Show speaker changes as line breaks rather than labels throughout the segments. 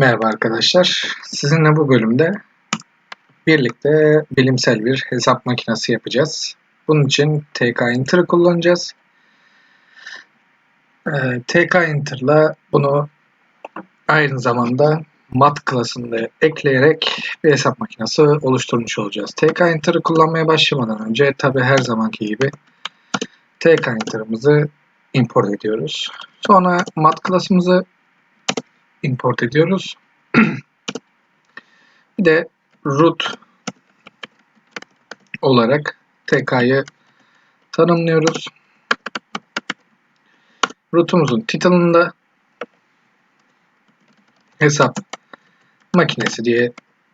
Merhaba arkadaşlar. Sizinle bu bölümde birlikte bilimsel bir hesap makinesi yapacağız. Bunun için TK kullanacağız. Ee, TK bunu aynı zamanda mat klasında ekleyerek bir hesap makinesi oluşturmuş olacağız. TK kullanmaya başlamadan önce tabi her zamanki gibi TK import ediyoruz. Sonra mat klasımızı import ediyoruz. bir de root olarak TK'yı tanımlıyoruz. Root'umuzun title'ında hesap makinesi diye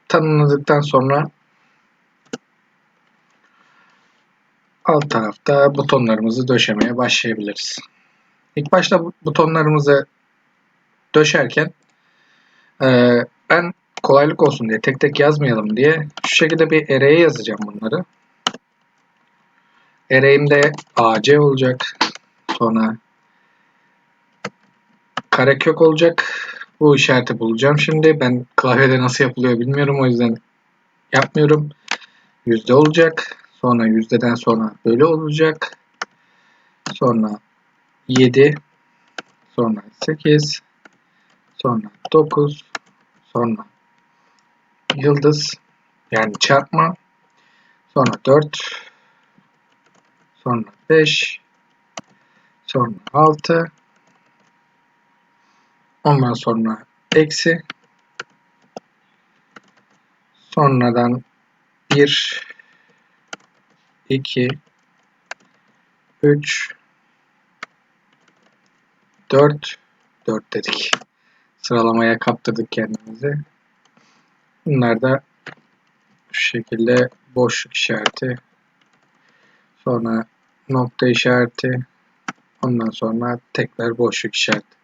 tanımladıktan sonra alt tarafta butonlarımızı döşemeye başlayabiliriz. İlk başta butonlarımızı döşerken e, ben kolaylık olsun diye tek tek yazmayalım diye şu şekilde bir array'e yazacağım bunları. Array'imde AC olacak. Sonra karekök olacak. Bu işareti bulacağım şimdi. Ben klavyede nasıl yapılıyor bilmiyorum. O yüzden yapmıyorum. Yüzde olacak. Sonra yüzdeden sonra böyle olacak. Sonra 7 sonra 8 sonra 9 sonra yıldız yani çarpma. Sonra 4 sonra 5 sonra 6 ondan sonra eksi. Sonradan 1 2 3 4 4 dedik sıralamaya kaptırdık kendimizi. Bunlar da şu şekilde boşluk işareti. Sonra nokta işareti. Ondan sonra tekrar boşluk işareti.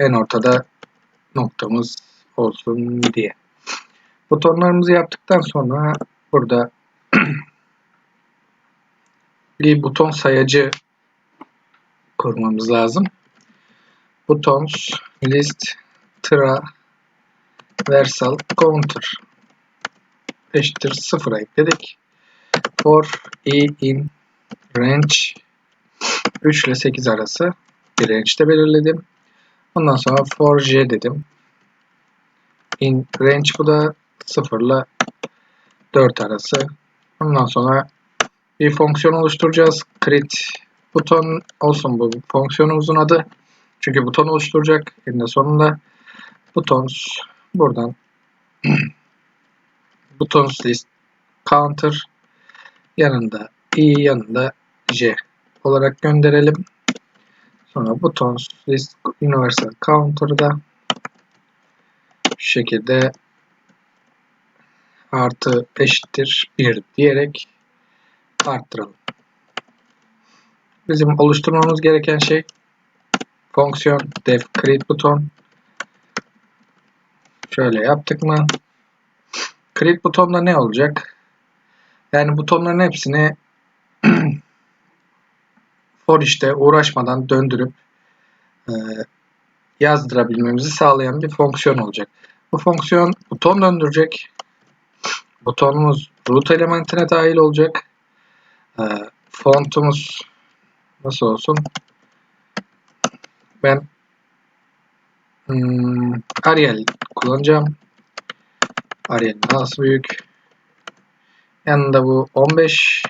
En ortada noktamız olsun diye. Butonlarımızı yaptıktan sonra burada bir buton sayacı kurmamız lazım. Buttons list tra versal counter eşittir sıfıra ekledik. For i in range 3 ile 8 arası bir range'de belirledim. Ondan sonra for j dedim. In range bu da 0 ile 4 arası. Ondan sonra bir fonksiyon oluşturacağız. Create buton olsun bu fonksiyonumuzun adı. Çünkü buton oluşturacak. Eninde sonunda buttons. Buradan. Buttons list. Counter. Yanında i yanında j olarak gönderelim. Sonra buttons list universal counter'da. Şu şekilde artı eşittir 1 diyerek arttıralım. Bizim oluşturmamız gereken şey fonksiyon def create buton Şöyle yaptık mı? Create butonda ne olacak? Yani butonların hepsini for işte uğraşmadan döndürüp e, yazdırabilmemizi sağlayan bir fonksiyon olacak. Bu fonksiyon buton döndürecek. Butonumuz root elementine dahil olacak. E, fontumuz nasıl olsun? Ben hmm, Arial kullanacağım. Arial nasıl büyük? Yanında bu 15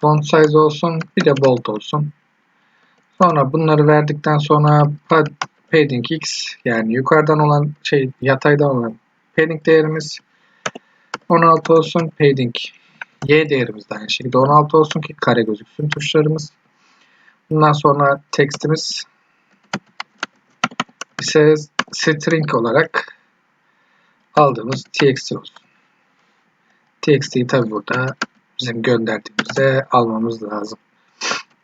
font size olsun. Bir de bold olsun. Sonra bunları verdikten sonra padding x yani yukarıdan olan şey yataydan olan padding değerimiz 16 olsun. Padding y değerimiz de aynı şekilde 16 olsun ki kare gözüksün tuşlarımız. Bundan sonra tekstimiz ise string olarak aldığımız txt olsun. txt'yi tabi burada bizim gönderdiğimizde almamız lazım.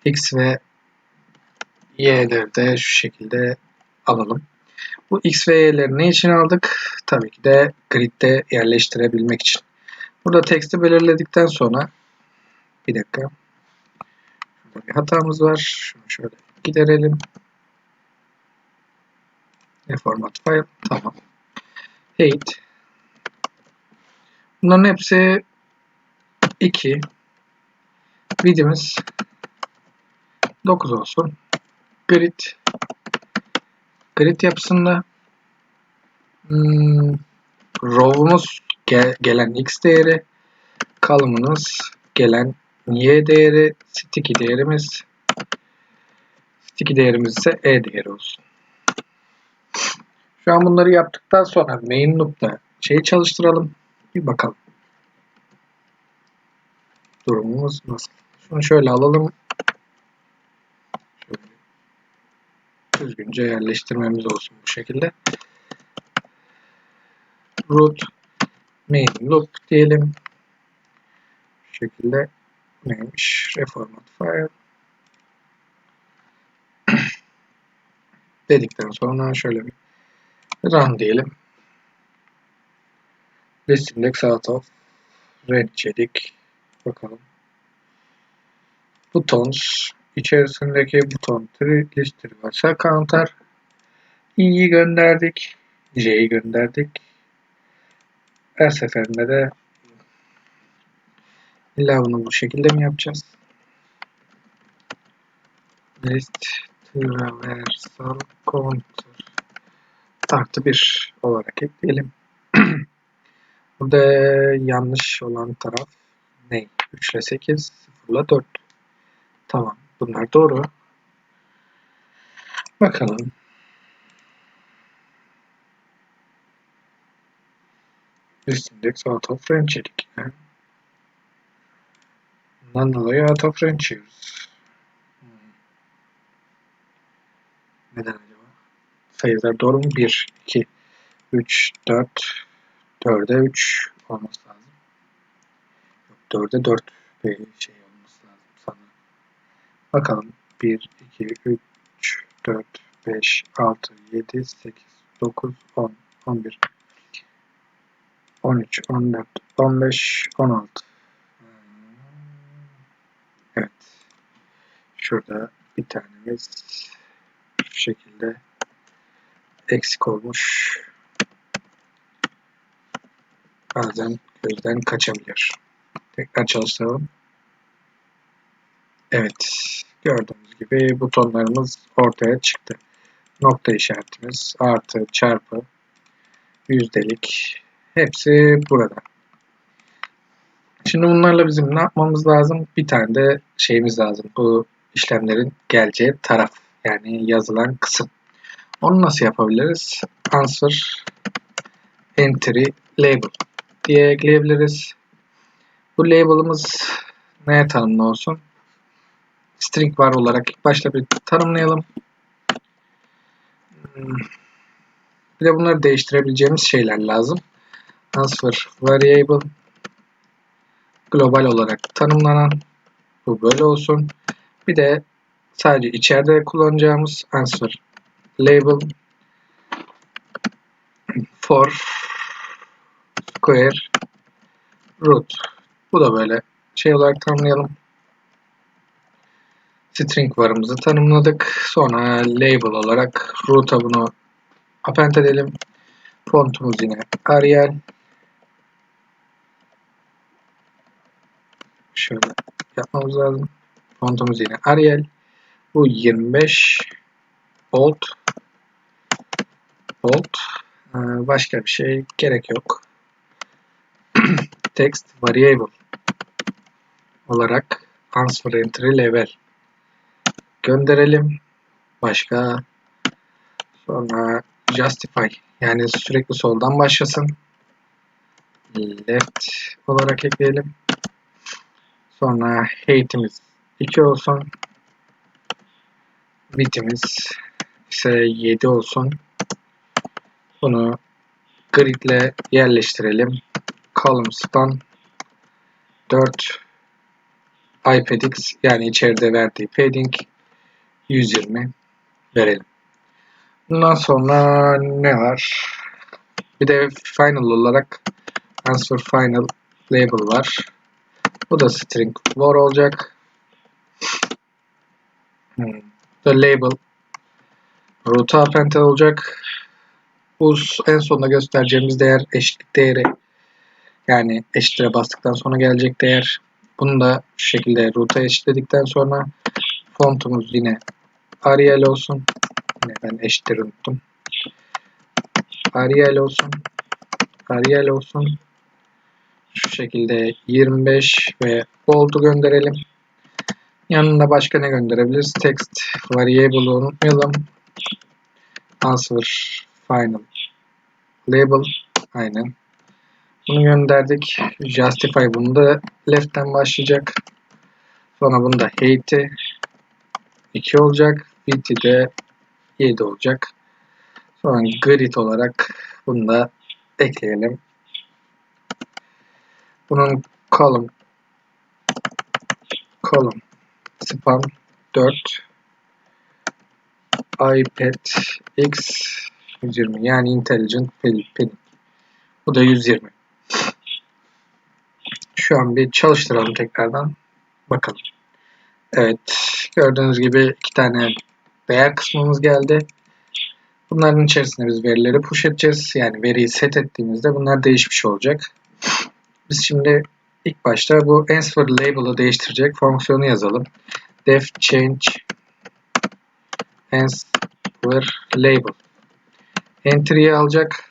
x ve y'leri de şu şekilde alalım. Bu x ve y'leri ne için aldık? Tabii ki de gridde yerleştirebilmek için. Burada teksti belirledikten sonra bir dakika. Burada bir hatamız var. Şunu şöyle giderelim. Format file? Tamam. height. Bunların hepsi 2. Width'imiz 9 olsun. Grid grid yapısında hmm, row'umuz gel, gelen x değeri column'ımız gelen y değeri sticky değerimiz sticky değerimiz ise e değeri olsun. Şu an bunları yaptıktan sonra main loop'ta şeyi çalıştıralım. Bir bakalım. Durumumuz nasıl? Şunu şöyle alalım. Şöyle düzgünce yerleştirmemiz olsun bu şekilde. Root main loop diyelim. Bu şekilde neymiş? Reformat file. Dedikten sonra şöyle bir run diyelim. List index out of range dedik. Bakalım. Buttons içerisindeki buton tree listleri varsa counter i'yi gönderdik. j'yi gönderdik. Her seferinde de illa bunu bu şekilde mi yapacağız? List traversal counter artı bir olarak ekleyelim. Burada yanlış olan taraf ne? 3 ile 8, 0 ile 4. Tamam. Bunlar doğru. Bakalım. List index out of range dedik. Bundan dolayı out of range yiyoruz. Sayılar doğru mu? 1, 2, 3, 4, 4'e 3 olması lazım. Yok 4'e 4 bir şey olması lazım sanırım. Bakalım. 1, 2, 3, 4, 5, 6, 7, 8, 9, 10, 11, 13, 14, 15, 16. Evet. Şurada bir tanemiz şekilde eksik olmuş. Bazen gözden kaçabilir. Tekrar çalıştıralım. Evet. Gördüğünüz gibi butonlarımız ortaya çıktı. Nokta işaretimiz artı çarpı yüzdelik hepsi burada. Şimdi bunlarla bizim ne yapmamız lazım? Bir tane de şeyimiz lazım. Bu işlemlerin geleceği taraf. Yani yazılan kısım. Onu nasıl yapabiliriz? Answer entry label diye ekleyebiliriz. Bu label'ımız neye tanımlı olsun? String var olarak ilk başta bir tanımlayalım. Hmm. Bir de bunları değiştirebileceğimiz şeyler lazım. Answer variable global olarak tanımlanan bu böyle olsun. Bir de sadece içeride kullanacağımız answer label for square root. Bu da böyle şey olarak tanımlayalım. String varımızı tanımladık. Sonra label olarak root'a bunu append edelim. Fontumuz yine Arial. Şöyle yapmamız lazım. Fontumuz yine Arial. Bu 25 bold bold ee, başka bir şey gerek yok. Text variable olarak answer entry level gönderelim. Başka sonra justify yani sürekli soldan başlasın. Left olarak ekleyelim. Sonra height'imiz 2 olsun. Width'imiz ise 7 olsun. Bunu grid ile yerleştirelim. Column span 4 iPadX yani içeride verdiği padding 120 verelim. Bundan sonra ne var? Bir de final olarak answer final label var. Bu da string var olacak. Hmm. The label root'a append olacak. Bu en sonunda göstereceğimiz değer eşitlik değeri. Yani eşitliğe bastıktan sonra gelecek değer. Bunu da şu şekilde root'a eşitledikten sonra fontumuz yine Arial olsun. Yine ben eşittir unuttum. Arial olsun. Arial olsun. Şu şekilde 25 ve bold'u gönderelim. Yanında başka ne gönderebiliriz? Text variable'ı unutmayalım. Answer final label aynen. Bunu gönderdik. Justify bunu da left'ten başlayacak. Sonra bunda hate'i 2 olacak. Bit'i de 7 olacak. Sonra grid olarak bunu da ekleyelim. Bunun column column span 4 iPad X 120 yani intelligent pin. Bu da 120. Şu an bir çalıştıralım tekrardan. Bakalım. Evet. Gördüğünüz gibi iki tane değer kısmımız geldi. Bunların içerisine biz verileri push edeceğiz. Yani veriyi set ettiğimizde bunlar değişmiş olacak. Biz şimdi ilk başta bu answer label'ı değiştirecek fonksiyonu yazalım. def change answer label entry'yi alacak.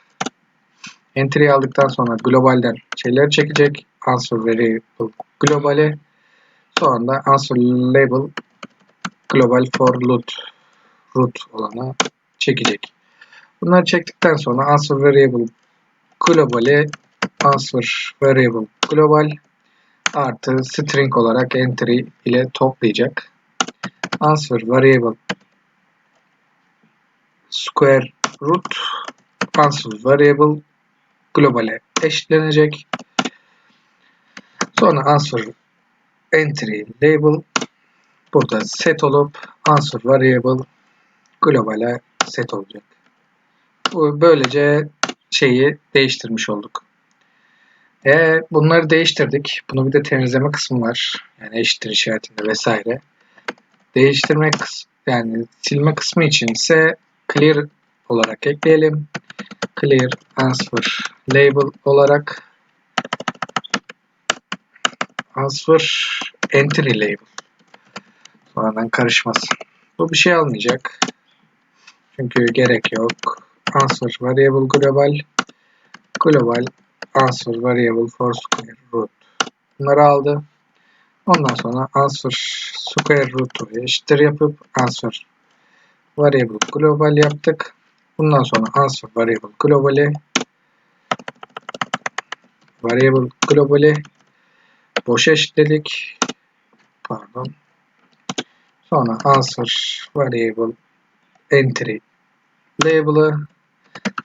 Entry'yi aldıktan sonra globalden şeyleri çekecek. Answer variable globale sonra da answer label global for root root olana çekecek. Bunları çektikten sonra answer variable globale answer variable global artı string olarak entry ile toplayacak. Answer variable square root answer variable globale eşitlenecek. Sonra answer entry label burada set olup answer variable globale set olacak. Böylece şeyi değiştirmiş olduk. E, bunları değiştirdik. Bunu bir de temizleme kısmı var. Yani eşittir işaretinde vesaire. Değiştirme kısmı yani silme kısmı için ise clear olarak ekleyelim. Clear answer label olarak answer entry label. Sonradan karışmasın. Bu bir şey almayacak. Çünkü gerek yok. Answer variable global global answer variable for square root. Bunları aldı. Ondan sonra answer square root'u eşittir yapıp answer variable global yaptık. Bundan sonra answer variable globally variable globally boş eşitledik. Pardon. Sonra answer variable entry label'ı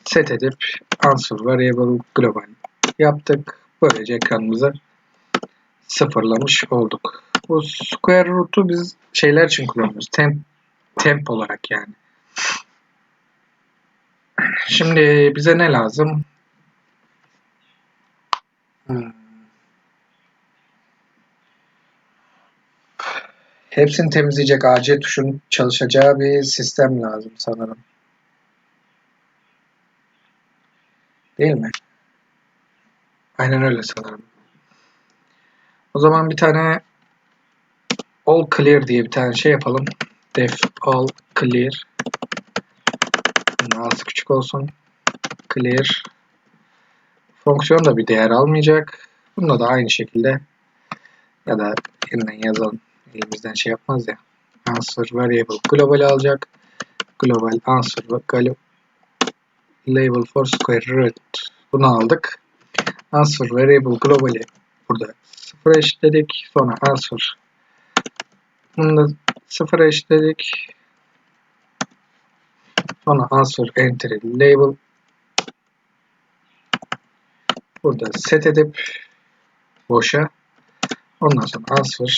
set edip answer variable global yaptık. Böylece ekranımızı sıfırlamış olduk. Bu square root'u biz şeyler için kullanıyoruz. Temp, temp olarak yani. Şimdi bize ne lazım? Hepsini temizleyecek AC tuşun çalışacağı bir sistem lazım sanırım. Değil mi? Aynen öyle sanırım. O zaman bir tane all clear diye bir tane şey yapalım. def all clear az küçük olsun. Clear fonksiyon da bir değer almayacak. Bunda da aynı şekilde ya da yeniden yazalım. Elimizden şey yapmaz ya. Answer variable global alacak. Global answer label for square root. Bunu aldık. Answer variable globally burada sıfır eşitledik. Sonra answer bunu da sıfır eşitledik. Sonra answer entry label burada set edip boşa ondan sonra answer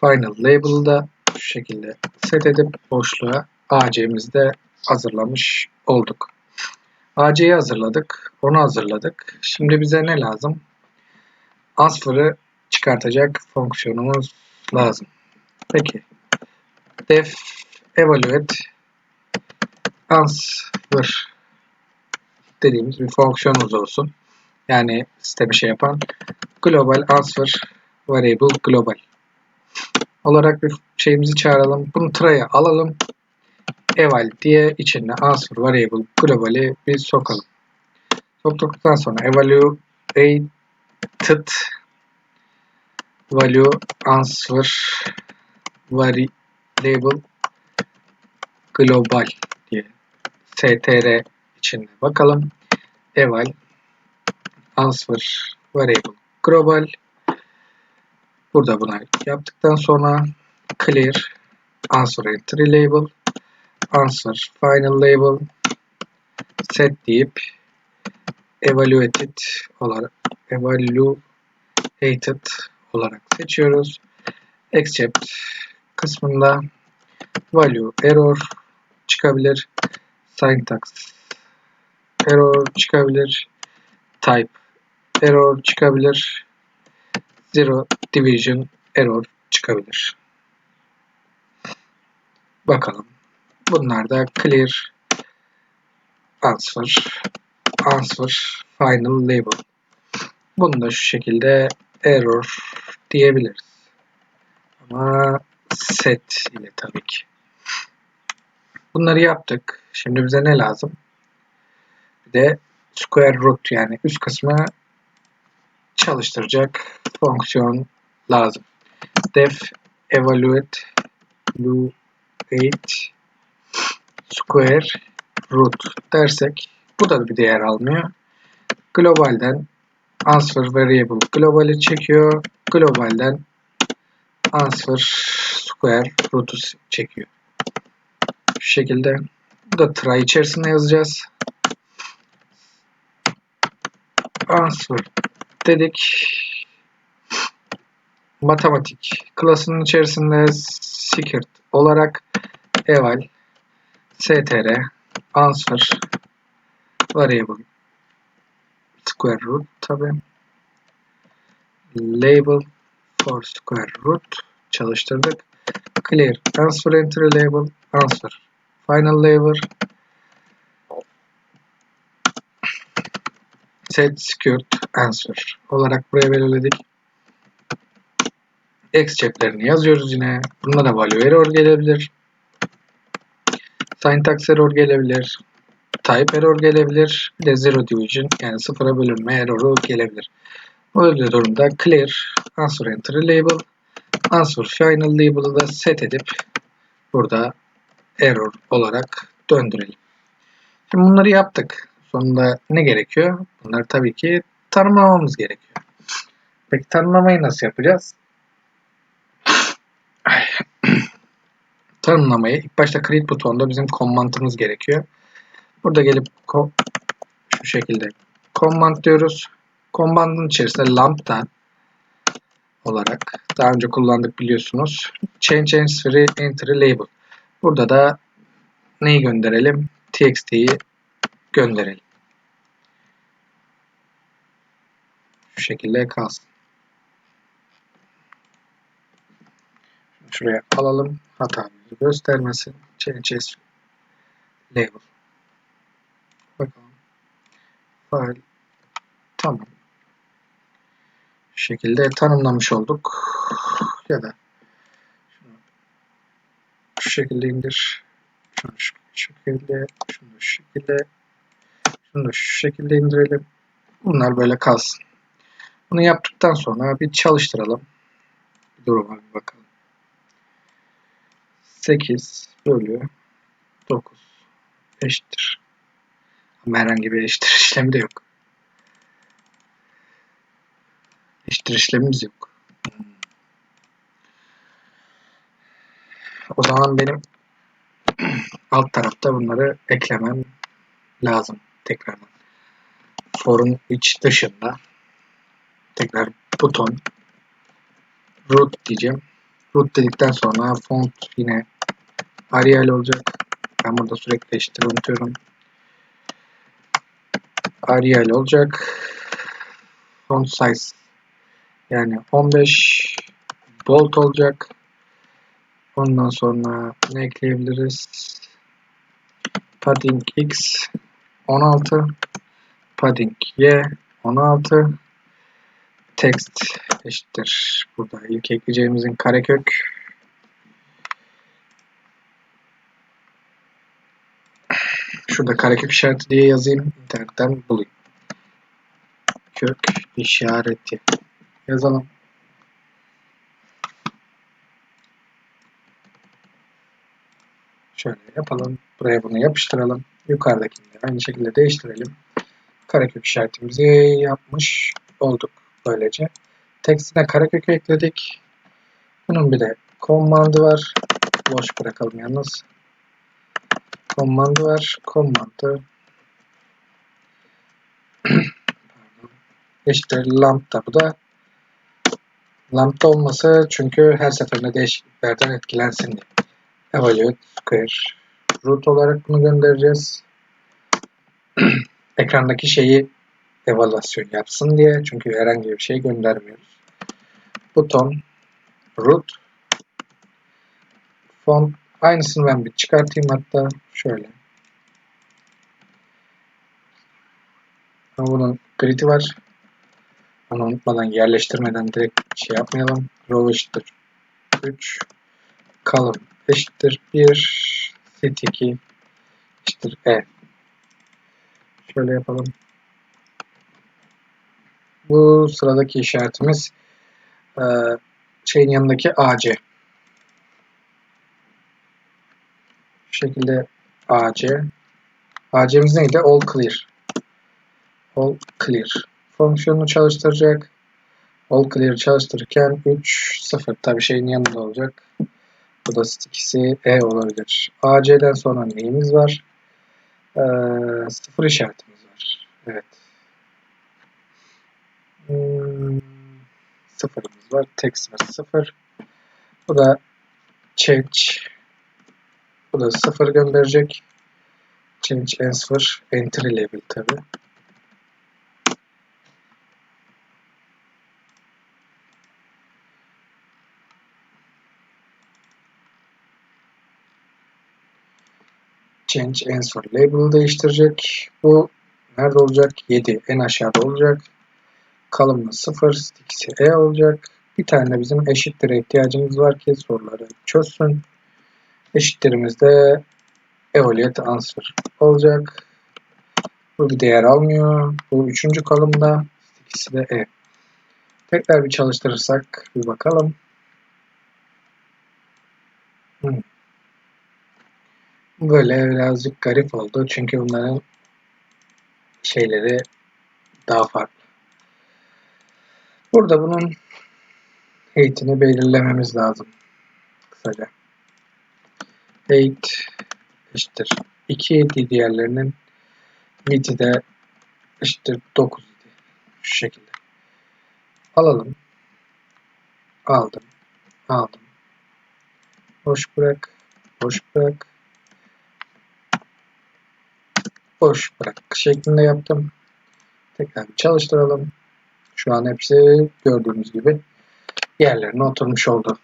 final label'ı da şu şekilde set edip boşluğa AC'mizde hazırlamış olduk. AC'yi hazırladık. Onu hazırladık. Şimdi bize ne lazım? Answer'ı çıkartacak fonksiyonumuz lazım. Peki. def evaluate ans answer dediğimiz bir fonksiyonumuz olsun. Yani sistemi şey yapan global answer variable global olarak bir şeyimizi çağıralım. Bunu try'a alalım. eval diye içine answer variable globally bir sokalım. Soktuktan sonra evaluated value answer variable global str içinde bakalım. eval answer variable global burada buna yaptıktan sonra clear answer entry label answer final label set deyip evaluated olarak evaluated olarak seçiyoruz. Except kısmında value error çıkabilir. Syntax error çıkabilir. Type error çıkabilir. Zero division error çıkabilir. Bakalım. Bunlar da clear answer answer final label. Bunu da şu şekilde error diyebiliriz. Ama set ile tabii ki. Bunları yaptık. Şimdi bize ne lazım? Bir de square root yani üst kısmı çalıştıracak fonksiyon lazım. def evaluate evaluate square root dersek bu da bir değer almıyor. Globalden answer variable globally çekiyor. Globalden answer square root'u çekiyor. Şu şekilde. Bu da try içerisinde yazacağız. Answer dedik. Matematik klasının içerisinde secret olarak eval str answer variable square root tabi label for square root çalıştırdık. Clear answer entry label answer final label set secured answer olarak buraya belirledik. X ceplerini yazıyoruz yine. Bunda da value error gelebilir. Syntax error gelebilir. Type error gelebilir. Bir de zero division yani sıfıra bölünme error'u gelebilir. Öyle durumda clear answer entry label answer final label'ı da set edip burada error olarak döndürelim. Şimdi bunları yaptık. Sonunda ne gerekiyor? Bunları tabii ki tanımlamamız gerekiyor. Peki tanımlamayı nasıl yapacağız? tanımlamayı ilk başta create butonunda bizim command'ımız gerekiyor. Burada gelip şu şekilde command diyoruz. Command'ın içerisinde lambda olarak daha önce kullandık biliyorsunuz. Change entry, entry label. Burada da neyi gönderelim? txt'yi gönderelim. Şu şekilde kalsın. Şuraya alalım. Hatamızı göstermesin. Change label. Bakalım. File. Tamam. Şu şekilde tanımlamış olduk. Ya da şu şekilde indir. Şunu şu şekilde, şunu da şu şekilde, şunu da şu şekilde indirelim. Bunlar böyle kalsın. Bunu yaptıktan sonra bir çalıştıralım. Bir duruma bir bakalım. 8 bölü 9 eşittir. Ama herhangi bir eşittir işlemi de yok. Eşittir işlemimiz yok. O zaman benim alt tarafta bunları eklemem lazım tekrardan. For'un iç dışında tekrar buton root diyeceğim. Root dedikten sonra font yine Arial olacak. Ben burada sürekli eşittir unutuyorum. Arial olacak. Font size yani 15 bold olacak. Ondan sonra ne ekleyebiliriz? padding x 16 padding y 16 text eşittir. Burada ilk ekleyeceğimizin karekök Şurada karekök işareti diye yazayım. internetten bulayım. Kök işareti. Yazalım. Şöyle yapalım. Buraya bunu yapıştıralım. Yukarıdakini aynı şekilde değiştirelim. Karekök işaretimizi yapmış olduk böylece. Tekstine karekök ekledik. Bunun bir de kommandı var. Boş bırakalım yalnız. Kommandı var. Kommandı eşittir lambda. Bu da lambda olması çünkü her seferinde değişikliklerden etkilensin diye. Evaluate square root olarak bunu göndereceğiz. Ekrandaki şeyi evaluasyon yapsın diye. Çünkü herhangi bir şey göndermiyoruz. Buton root font aynısını ben bir çıkartayım hatta şöyle. Bunun grid'i var. Onu unutmadan yerleştirmeden direkt şey yapmayalım. Row eşittir 3 column eşittir 1 set 2 eşittir e. Şöyle yapalım. Bu sıradaki işaretimiz e, şeyin yanındaki AC. Şu şekilde AC. AC'miz neydi? All clear. All clear. Fonksiyonunu çalıştıracak. All clear çalıştırırken 3 0 tabi şeyin yanında olacak. Bu da ikisi E olabilir. AC'den sonra neyimiz var? Ee, sıfır işaretimiz var. Evet. Hmm, sıfırımız var. Text var sıfır. Bu da change. Bu da sıfır gönderecek. Change answer entry level tabi. Change answer label değiştirecek. Bu nerede olacak? 7 en aşağıda olacak. Column'ı 0, stickisi E olacak. Bir tane bizim eşittir'e ihtiyacımız var ki soruları çözsün. Eşittirimiz de evaluate answer olacak. Bu bir değer almıyor. Bu üçüncü kolumda. İkisi de E. Tekrar bir çalıştırırsak bir bakalım. Hmm. Böyle birazcık garip oldu. Çünkü bunların şeyleri daha farklı. Burada bunun height'ini belirlememiz lazım. Kısaca. Height eşittir 2 idi diğerlerinin width'i de eşittir 9 idi. Şu şekilde. Alalım. Aldım. Aldım. Boş bırak. Boş bırak boş bırak şeklinde yaptım. Tekrar çalıştıralım. Şu an hepsi gördüğünüz gibi yerlerine oturmuş oldu.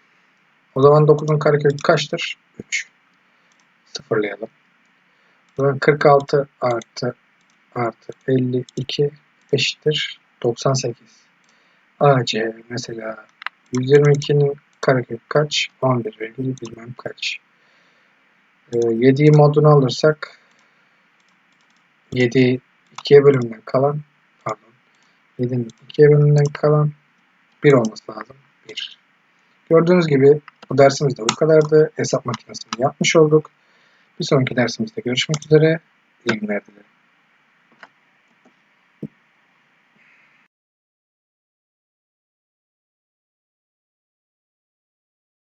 O zaman 9'un karekökü kaçtır? 3. Sıfırlayalım. O zaman 46 artı artı 52 eşittir 98. AC mesela 122'nin karekök kaç? 11 virgül bilmem kaç. Ee, 7'yi modunu alırsak 7 2'ye bölümden kalan pardon 7'nin 2'ye bölümünden kalan 1 olması lazım. 1. Gördüğünüz gibi bu dersimizde bu kadardı. Hesap makinesini yapmış olduk. Bir sonraki dersimizde görüşmek üzere. İyi günler dilerim.